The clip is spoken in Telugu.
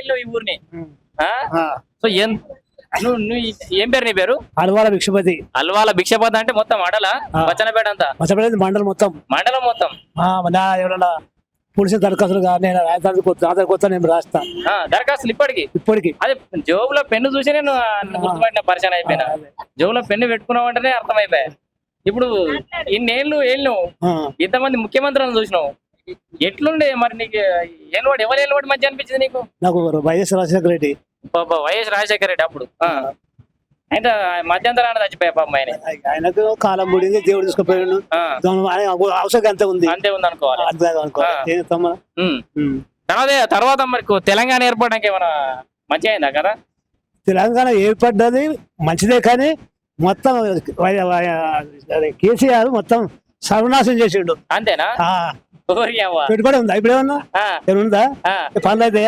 వెళ్ళావు ఈ ఊరిని. ఆ? సో ఏం నువ్వు నువ్వు ఏం పేరు నీ పేరు? అలవాల భిక్షపతి. అల్వాల భిక్షపతి అంటే మొత్తం అడల ఆ. బచ్చనపేట అంతా? మచ్చపడేది మండలం మొత్తం. మండలం మొత్తం. ఆ, నా ఎవరన్నా పులిసి దరఖాస్తులు నేను రాజధాని కొత్త ఆధార్ కొత్త నేను రాస్తా. ఆ, దరఖాస్తులు ఇప్పటికి? ఇప్పటికి. అదే జోబులో పెన్ను చూసి నేను గుర్తుపట్టిన పరిచయం అయిపోయినా. జోబులో పెన్ను పెట్టుకున్నావు అంటేనే అర్థమైపోయా ఇప్పుడు ఇన్నేళ్ళు ఏళ్ళు ఆ, ఇంతమంది ముఖ్యమంత్రులను చూసినావు. ఎట్లుండే మరి నీకు? ఏలువాడు ఎవరు ఏలువాడు మంచి అనిపించింది నీకు? నాకు వైఎస్ రాజశేఖర రెడ్డి. పాప వైఎస్ రాజశేఖర రెడ్డి అప్పుడు. ఆ. అయితే మధ్యంతరాన చచ్చిపోయా పాపం ఆయన. ఆయనకు కాలం ముడింది దేవుడు తీసుకుపోయాడు ఆయన అవసరం అంతే ఉంది. అంతే ఉంది అనుకోవాలి. అంతే. తర్వాత తర్వాత మరి తెలంగాణ ఏర్పడడానికి ఏమైనా మంచిగా అయిందా కదా? తెలంగాణ ఏర్పడ్డది మంచిదే కానీ మొత్తం కేసీఆర్ మొత్తం సర్వనాశనం చేసిండు. అంతేనా. పెట్టుబడి ఉందా? ఇప్పుడు ఏమన్నా ఉందా? పనులు అయితే.